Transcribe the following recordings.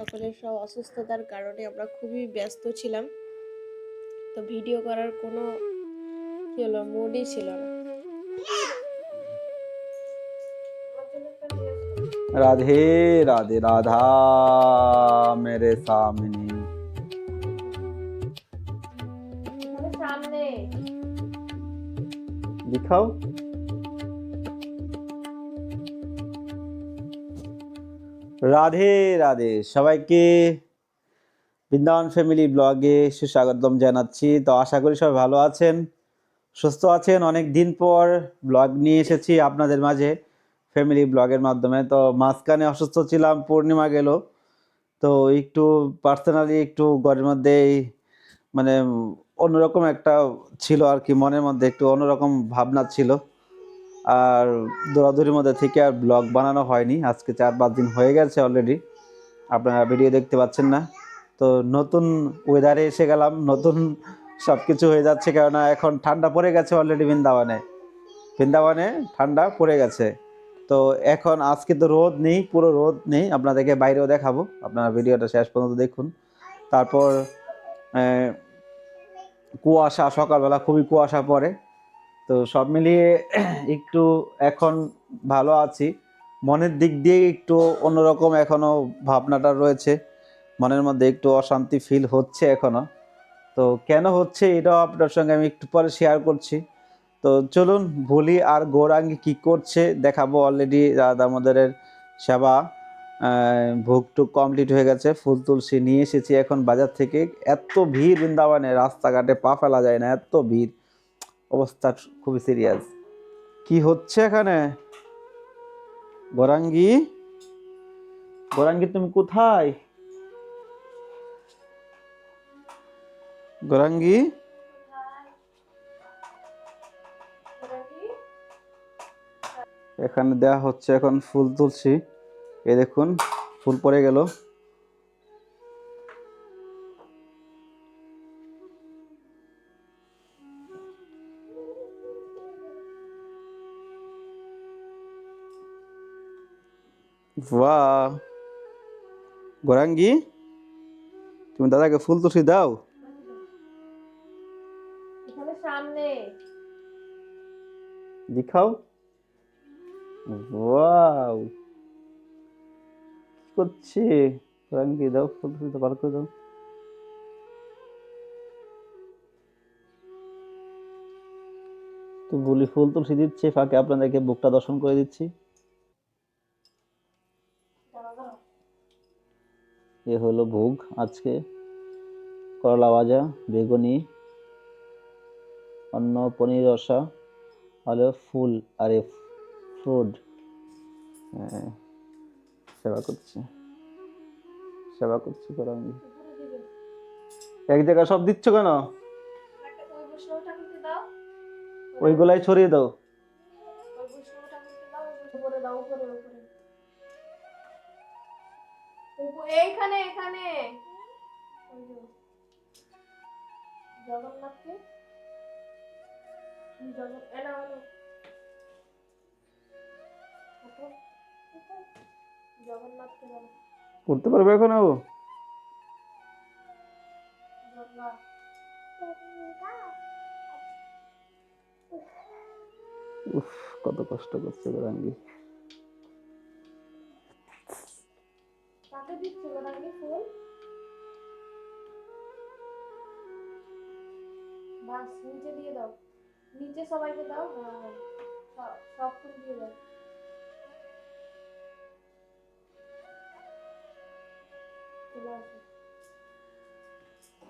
সকলের সব অসুস্থতার কারণে আমরা খুবই ব্যস্ত ছিলাম। তো ভিডিও করার কোনো কি হলো মুডই ছিল না। রাধে রাধে রাধা মেরে সামনে। মানে দেখাও। রাধে রাধে। সবাইকে বৃন্দাবন ফ্যামিলি ব্লগে সুস্বাগতম জানাচ্ছি। তো আশা করি সবাই ভালো আছেন, সুস্থ আছেন। অনেক দিন পর ব্লগ নিয়ে এসেছি আপনাদের মাঝে ফ্যামিলি ব্লগের মাধ্যমে। তো মাঝখানে অসুস্থ ছিলাম, পূর্ণিমা গেল। তো একটু পার্সোনালি একটু ঘরের মধ্যে এই মানে অন্যরকম একটা ছিল আর কি, মনের মধ্যে একটু অন্যরকম ভাবনা ছিল। আর দৌড়াদৌড়ির মধ্যে থেকে আর ব্লগ বানানো হয়নি। আজকে চার পাঁচ দিন হয়ে গেছে অলরেডি আপনারা ভিডিও দেখতে পাচ্ছেন না। তো নতুন ওয়েদারে এসে গেলাম। নতুন সব কিছু হয়ে যাচ্ছে কেননা এখন ঠান্ডা পড়ে গেছে অলরেডি বৃন্দাবনে। বৃন্দাবনে ঠান্ডা পড়ে গেছে। তো এখন আজকে তো রোদ নেই, পুরো রোদ নেই। আপনাদেরকে বাইরেও দেখাবো। আপনারা ভিডিওটা শেষ পর্যন্ত দেখুন। তারপর কুয়াশা, সকালবেলা খুবই কুয়াশা পড়ে। সব মিলিয়ে একটু এখন ভালো আছি। মনের দিক দিয়ে একটু অন্যরকম এখনও ভাবনাটা রয়েছে। মনের মধ্যে একটু অশান্তি ফিল হচ্ছে এখনও তো কেন হচ্ছে এটাও আপনার সঙ্গে আমি একটু পরে শেয়ার করছি। তো চলুন ভুলি আর গৌরাঙ্গি কি করছে দেখাবো অলরেডি দামোদরের সেবা আহ, ভোগ টুক কমপ্লিট হয়ে গেছে। ফুল তুলসী নিয়ে এসেছি এখন বাজার থেকে। এত ভিড় বৃন্দাবনে রাস্তাঘাটে পা ফেলা যায় না এত ভিড়। অবস্থা খুবই সিরিয়াস কি হচ্ছে এখানে? গৌরাঙ্গি গৌরাঙ্গি তুমি কোথায়? গৌরাঙ্গি এখানে দেয়া হচ্ছে এখন ফুল তুলছি এই দেখুন, ফুল পড়ে গেল। বাহ। গোরাঙ্গি তুমি দাদাকে ফুল তুলসি দাও। দেখাও। ওয়াও। কি করছে? গোরাঙ্গি দাও ফুল তুলসি ভালো করে দাও। তো বলি ফুল তুলসি দিচ্ছে ফাঁকে আপনাদেরকে বুকটা দর্শন করে দিচ্ছি। এ হলো ভোগ আজকে। করলা ভাজা বেগুনি অন্ন পনির রসা হলো ফুল আর এ ফ্রুট। সেবা করছে। সেবা করছে করাঙ্গি এক জায়গায় সব দিচ্ছ কেন? ওইগুলাই ছড়িয়ে দাও। জগন্নাথকে? জগন এনা। জগন্নাথকে করতে পারবে এখন ও উফ কত কষ্ট করছে গোরাঙ্গি বাস, নিচে দিয়ে দাও। নিচে সবাইকে দাও হ্যাঁ হ্যাঁ সব- ফুল দিয়ে দাও।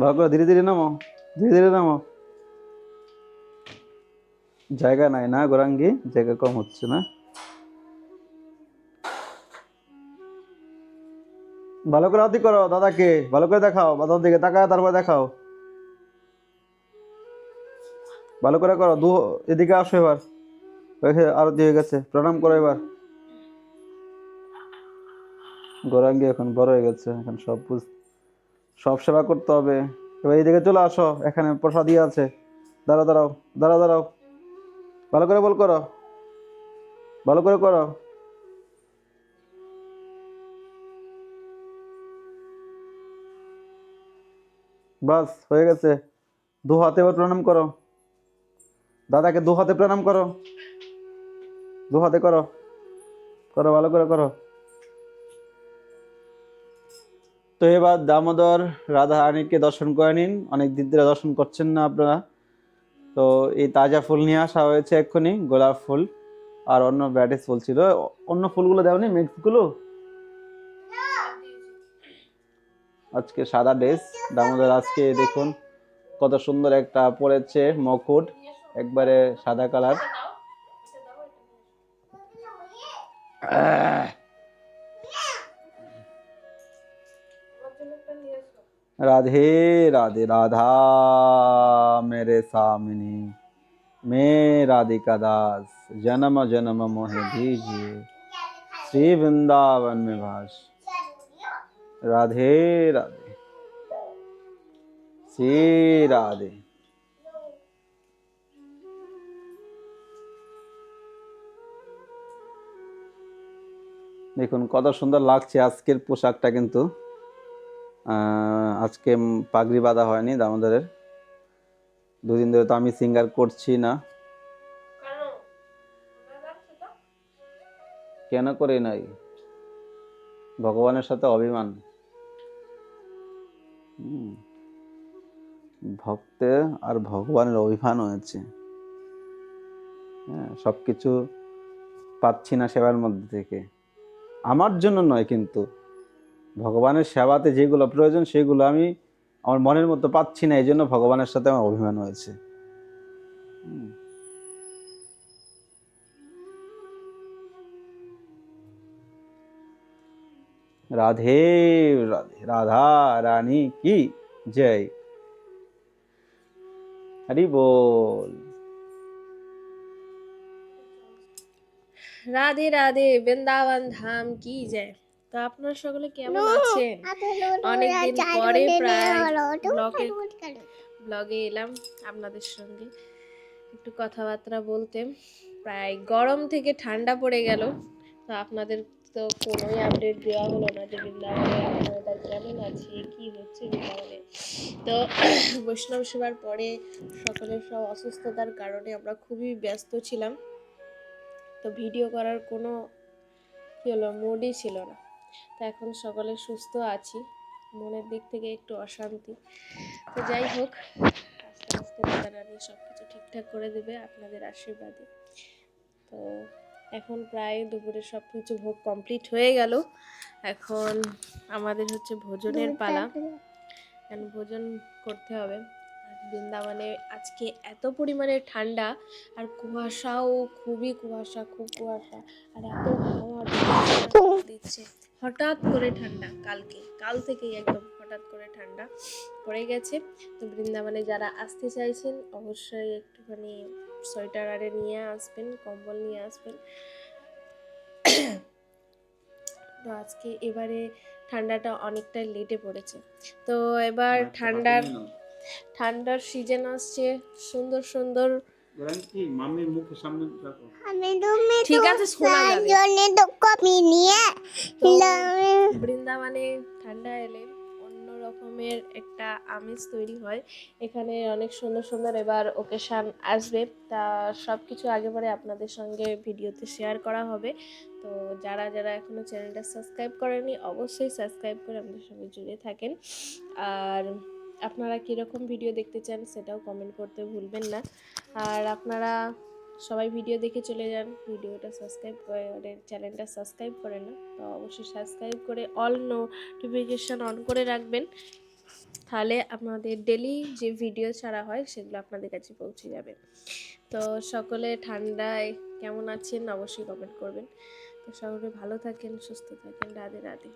ভালো ধীরে ধীরে নামো, ধীরে ধীরে নামো। জায়গা নাই না গোরাঙ্গি, জায়গা কম হচ্ছে না। ভালো করে আদি করো দাদাকে, ভালো করে দেখাও, দাদার দিকে তাকায় তারপর দেখাও। ভালো করে করো, দু এদিকে আসো এবার। আরতি হয়ে গেছে, প্রণাম করো এবার। গোরাঙ্গি এখন বড় হয়ে গেছে, এখন সব বুঝ- সব সেবা করতে হবে। এবার এইদিকে চলে আসো, এখানে প্রসাদী আছে। দাঁড়া দাঁড়াও দাঁড়া দাঁড়াও। ভালো করে বল করো। ভালো করে করো। বাস, হয়ে গেছে। দু হাতে এবার প্রণাম করো। দাদাকে দু হাতে প্রণাম করো। দু হাতে করো। করো, ভালো করে করো। তো এবার দামোদর রাধা রানীকে দর্শন করে নিন। অনেক দিন ধরে দর্শন করছেন না আপনারা। তো এই তাজা ফুল নিয়ে আসা হয়েছে এক্ষুনি, গোলাপ ফুল আর অন্য ব্যাটিস ফুল ছিল। অন্য ফুলগুলো দেওনি মিক্সগুলো আজকে সাদা ড্রেস। দামোদর আজকে দেখুন, কত সুন্দর একটা পরেছে মকুট। একবারে সাদা কালার राधे राधे राधा मेरे सामने मैं राधिका दास जन्म जन्म मोहे दीजिए श्री वृंदावन में भाष राधे राधे श्री राधे দেখুন কত সুন্দর লাগছে আজকের পোশাকটা কিন্তু। আজকে পাগড়ি বাঁধা হয়নি দামোদরের। দুদিন ধরে তো আমি সিঙ্গার করছি না। কেন করে নাই? ভগবানের সাথে অভিমান। ভক্তে আর ভগবানের অভিমান হয়েছে। হ্যাঁ সবকিছু পাচ্ছি না সেবার মধ্যে থেকে। আমার জন্য নয় কিন্তু। ভগবানের সেবাতে যেগুলো প্রয়োজন, সেগুলো আমি আমার মনের মতো পাচ্ছি না এই জন্য ভগবানের সাথে আমার অভিমান হয়েছে। রাধে রাধে, রাধা রানী কি? জয়। হরি বল। রাধে রাধে বৃন্দাবন ধাম কি যায়? তো আপনারা সকলে কেমন আছেন? অনেকদিন পরে প্রায় ব্লগে ব্লগে এলাম আপনাদের সঙ্গে। একটু কথাবার্তা বলতে। প্রায় গরম থেকে ঠান্ডা পড়ে গেল। তো আপনাদের তো কোনোই আপডেট দেওয়া হলো না যে বৃন্দাবনে আপনারা কেমন আছে কি হচ্ছে বৃন্দাবনে। তো বৈষ্ণব সেবার পরে সকলের সব অসুস্থতার কারণে আমরা খুবই ব্যস্ত ছিলাম। তো ভিডিও করার কোনো কী হলো মুডই ছিল না। তো এখন সকলে সুস্থ আছি মনের দিক থেকে একটু অশান্তি। তো যাই হোক আস্তে আস্তে রানী সব কিছু ঠিকঠাক করে দেবে আপনাদের আশীর্বাদে। তো এখন প্রায় দুপুরে সব কিছু ভোগ কমপ্লিট হয়ে গেল। এখন আমাদের হচ্ছে ভোজনের পালা। এখন ভোজন করতে হবে। বৃন্দাবনে আজকে এত পরিমাণে ঠান্ডা আর কুয়াশাও খুবই কুয়াশা খুব কুয়াশা। আর এত হাওয়া দিচ্ছে। হঠাৎ করে ঠান্ডা কালকে কাল থেকেই একদম হঠাৎ করে ঠান্ডা পড়ে গেছে। তো বৃন্দাবনে যারা আসতে চাইছেন অবশ্যই একটুখানি সোয়েটার আরে নিয়ে আসবেন কম্বল নিয়ে আসবেন। তো আজকে এবারে ঠান্ডাটা অনেকটাই লেটে পড়েছে। তো এবার ঠান্ডার ঠান্ডার সিজন আসছে সুন্দর সুন্দর। ঠিক আছে শোনা যাবে। বৃন্দাবনে ঠান্ডা এলে অন্য রকমের একটা আমেজ তৈরি হয়। এখানে অনেক সুন্দর সুন্দর এবার ওকেশান আসবে। তা সব কিছু আগে পরে আপনাদের সঙ্গে ভিডিওতে শেয়ার করা হবে। তো যারা যারা এখনও চ্যানেলটা সাবস্ক্রাইব করেনি অবশ্যই সাবস্ক্রাইব করে আমাদের সঙ্গে জুড়ে থাকেন। আর আপনারা কীরকম ভিডিও দেখতে চান সেটাও কমেন্ট করতে ভুলবেন না। আর আপনারা সবাই ভিডিও দেখে চলে যান ভিডিওটা সাবস্ক্রাইব করে চ্যানেলটা সাবস্ক্রাইব করে না, তো অবশ্যই সাবস্ক্রাইব করে অল নোটিফিকেশান অন করে রাখবেন। তাহলে আপনাদের ডেলি যে ভিডিও ছাড়া হয় সেগুলো আপনাদের কাছে পৌঁছে যাবে। তো সকলে ঠান্ডায় কেমন আছেন অবশ্যই কমেন্ট করবেন। তো সকলে ভালো থাকেন, সুস্থ থাকেন, রাধে রাধে।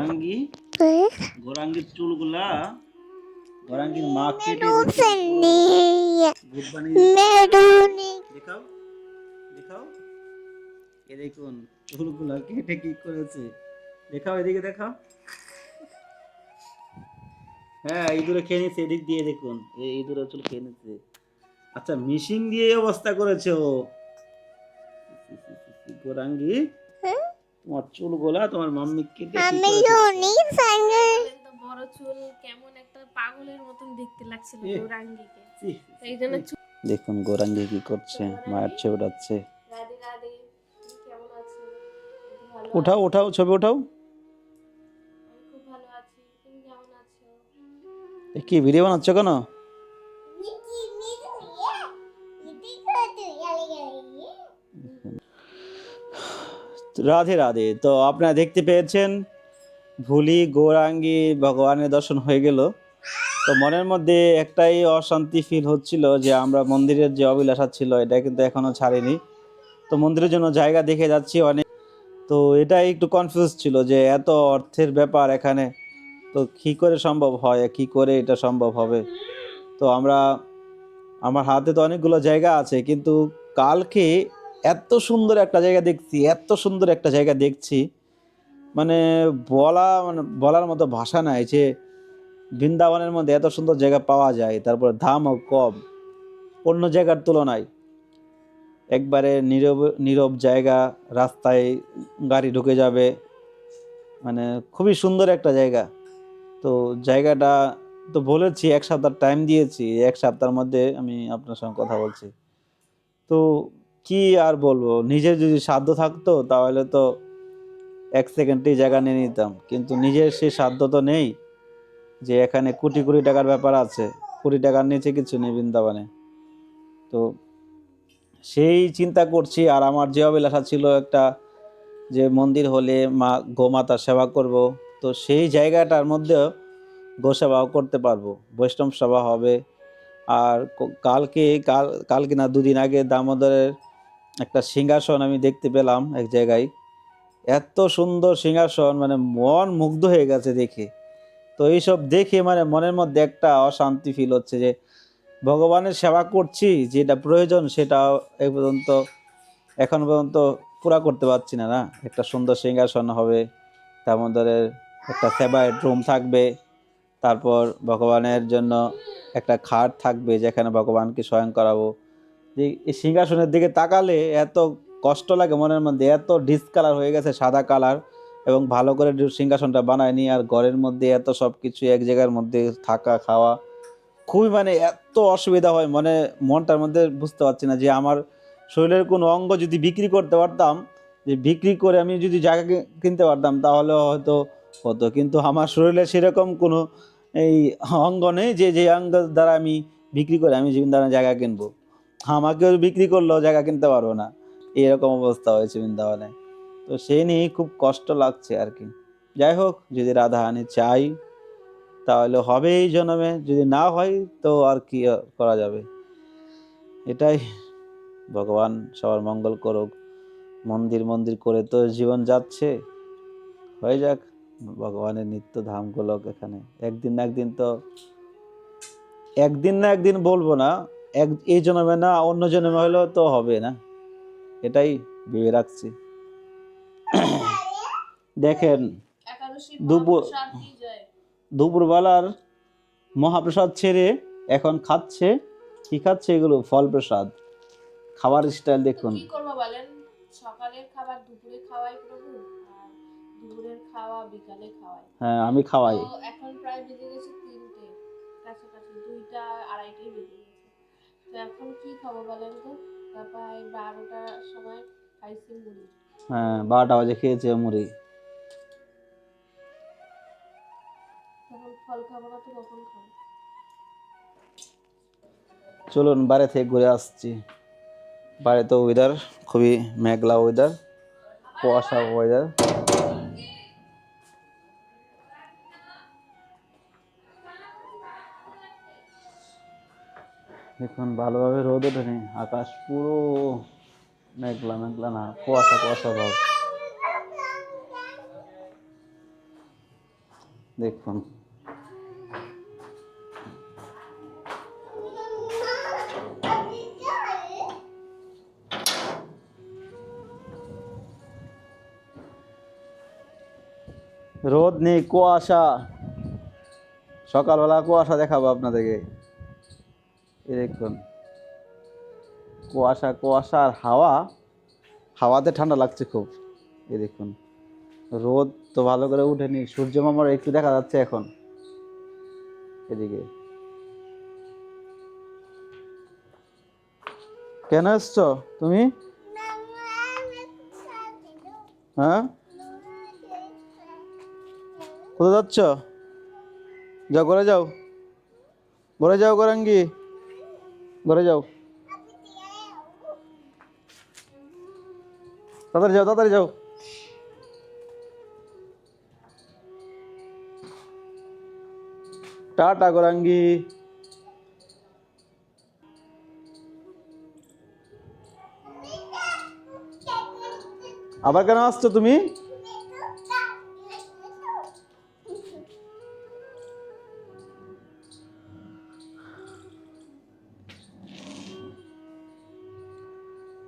গোরাঙ্গি। গোরাঙ্গির চুলগুলা গোরাঙ্গির মা কেটে দেখাও দেখাও। এ দেখুন চুলগুলা কেটে কি করেছে। দেখাও এদিকে দেখাও। হ্যাঁ ইঁদুরে খেয়ে নিচ্ছে এদিক দিয়ে দেখুন। এই ইঁদুরে চুল খেয়ে নিচ্ছে আচ্ছা মিশিং দিয়ে অবস্থা করেছে ও। গোরাঙ্গি তোমার চুলগুলা তোমার মাম্মিকে দিয়ে কি আমি বলেন তো বড় চুল কেমন একটা পাগলের মতন দেখতে লাগছিল। গৌরাঙ্গীকে। এই জন্য দেখুন গোরাঙ্গি কি করছে মায়ের ছবি উঠাচ্ছে। উঠাও উঠাও ছবি উঠাও। আছি। আমি খুব ভালো আছি তুমি কেমন আছো? এ কি ভিডিও বানাচ্ছ কেন? রাধে রাধে। তো আপনারা দেখতে পেয়েছেন, ভুলি গৌরাঙ্গী ভগবানের দর্শন হয়ে গেল। তো মনের মধ্যে একটাই অশান্তি ফিল হচ্ছিল যে আমরা মন্দিরের যে অভিলাষা ছিল, এটা কিন্তু এখনও ছাড়িনি। তো মন্দিরের জন্য জায়গা দেখে যাচ্ছি অনেক। তো এটাই একটু কনফিউজ ছিল যে এত অর্থের ব্যাপার এখানে। তো কী করে সম্ভব হয়, কী করে এটা সম্ভব হবে? তো আমরা, আমার হাতে তো অনেকগুলো জায়গা আছে, কিন্তু কালকে এত সুন্দর একটা জায়গা দেখছি, এত সুন্দর একটা জায়গা দেখছি। মানে বলা মানে বলার মতো ভাষা নাই যে বৃন্দাবনের মধ্যে এত সুন্দর জায়গা পাওয়া যায়, তারপরে দামও কম। অন্য জায়গার তুলনায় একবারে নীরব নীরব জায়গা, রাস্তায় গাড়ি ঢুকে যাবে। মানে খুবই সুন্দর একটা জায়গা। তো জায়গাটা তো বলেছি, এক সপ্তাহ টাইম দিয়েছি, এক সপ্তাহের মধ্যে আমি আপনার সঙ্গে কথা বলছি। তো কি আর বলব? নিজের যদি সাধ্য থাকতো, তাহলে তো এক সেকেন্ডেই জায়গা নিয়ে নিতাম। কিন্তু নিজের সেই সাধ্য তো নেই যে এখানে কোটি কোটি টাকার ব্যাপার আছে। কোটি টাকার নিচে কিছু নেই বৃন্দাবনে। তো সেই চিন্তা করছি, আর আমার যে অভিলাষা ছিল একটা যে মন্দির হলে মা গোমাতার সেবা করব, তো সেই জায়গাটার মধ্যেও গোসেবাও করতে পারব। বৈষ্ণব সভা হবে। আর কালকে, কাল কালকে না দুদিন আগে দামোদরের একটা সিংহাসন আমি দেখতে পেলাম এক জায়গায়। এত সুন্দর সিংহাসন মানে মন মুগ্ধ হয়ে গেছে দেখে। তো এইসব দেখে মানে মনের মধ্যে একটা অশান্তি ফিল হচ্ছে যে, ভগবানের সেবা করছি, যেটা প্রয়োজন সেটা এই পর্যন্ত, এখন পর্যন্ত পুরা করতে পারছি না না? একটা সুন্দর সিংহাসন হবে দামোদরের একটা সেবায়েট রুম থাকবে, তারপর ভগবানের জন্য একটা খাট থাকবে, যেখানে ভগবানকে স্বয়ং করাবো। যে সিংহাসনের দিকে তাকালে এত কষ্ট লাগে মনের মধ্যে, এত ডিসকালার হয়ে গেছে সাদা কালার এবং ভালো করে সিংহাসনটা বানায়নি আর ঘরের মধ্যে এত সব কিছু এক জায়গার মধ্যে থাকা, খাওয়া, খুবই মানে এত অসুবিধা হয় মানে মনটার মধ্যে বুঝতে পারছি না যে আমার শরীরের কোনো অঙ্গ যদি বিক্রি করতে পারতাম, যে বিক্রি করে আমি যদি জায়গা কিনতে পারতাম তাহলে হয়তো হতো। কিন্তু আমার শরীরে সেরকম কোনো এই অঙ্গ নেই যে যে অঙ্গ দ্বারা আমি বিক্রি করে আমি বৃন্দাবনে জায়গা কিনবো। আমাকেও বিক্রি করলেও জায়গা কিনতে পারব না। এরকম অবস্থা হয়েছে বৃন্দাবনে। তো সেই নিয়ে খুব কষ্ট লাগছে আর কি। যাই হোক, যদি রাধাহানি চাই, তাহলে হবে এই জন্মে। যদি না হয়, তো আর কি করা যাবে? এটাই। ভগবান সবার মঙ্গল করুক। মন্দির মন্দির করে তো জীবন যাচ্ছে। হয়ে যাক, ভগবানের নিত্য ধামগুলো এখানে। একদিন না একদিন তো একদিন না একদিন বলব না। এক এই জন্মে না অন্য জন্মে হলেও তো হবে না। এটাই ভেবে রাখছি। দেখেন দুপুর- দুপুরবেলার মহাপ্রসাদ ছেড়ে এখন খাচ্ছে। কি খাচ্ছে এগুলো? ফল প্রসাদ খাবার স্টাইল দেখুন। কি করব বলেন? সকালের খাবার দুপুরে খাওয়াই প্রভু আর দুপুরের খাওয়া বিকালে খাওয়াই। হ্যাঁ আমি খাওয়াই। এখন প্রায় বেজে গেছে তিনটে। কাছাকাছি দুইটা আড়াইটাই বেজে তো এখন কি খাব বলেন তো? প্রায় বারোটার সময় খাইছি মুড়ি। হ্যাঁ বারোটা বাজে খেয়েছে মুড়ি। ফল খাব না তো কখন খাব? চলুন বাইরে থেকে ঘুরে আসছি। বাইরে তো ওয়েদার খুবই মেঘলা ওয়েদার কুয়াশা ওয়েদার দেখুন ভালোভাবে রোদ ওঠেনি, আকাশ পুরো মেঘলা মেঘলা না, কুয়াশা কুয়াশা ভাব। দেখুন। রোদ নেই, কুয়াশা। সকালবেলা কুয়াশা দেখাবো আপনাদেরকে। এই দেখুন। কুয়াশা কুয়াশা আর হাওয়া, হাওয়াতে ঠান্ডা লাগছে খুব। এই দেখুন। রোদ তো ভালো করে উঠেনি সূর্য মামার একটু দেখা যাচ্ছে এখন। এদিকে। কেন এসছো তুমি? হ্যাঁ? কোথায় যাচ্ছ? যাও, ঘরে যাও। ঘরে যাও, গরাঙ্গি। ঘরে যাও তাড়াতাড়ি যাও তাড়াতাড়ি যাও টাটা গরাঙ্গি আবার কেন আসছো তুমি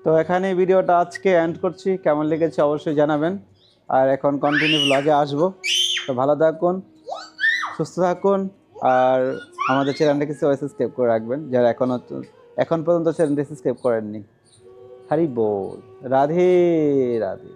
তো এখানে ভিডিওটা আজকে এন্ড করছি। কেমন লেগেছে অবশ্যই জানাবেন। আর এখন কন্টিনিউ ব্লগে আসব। তো ভালো থাকুন, সুস্থ থাকুন, আর আমাদের চ্যানেলটাকে সবাই সাবস্ক্রাইব করে রাখবেন, যারা এখনও এখন পর্যন্ত চ্যানেলটি সাবস্ক্রাইব করেননি। হরি বল রাধে রাধে।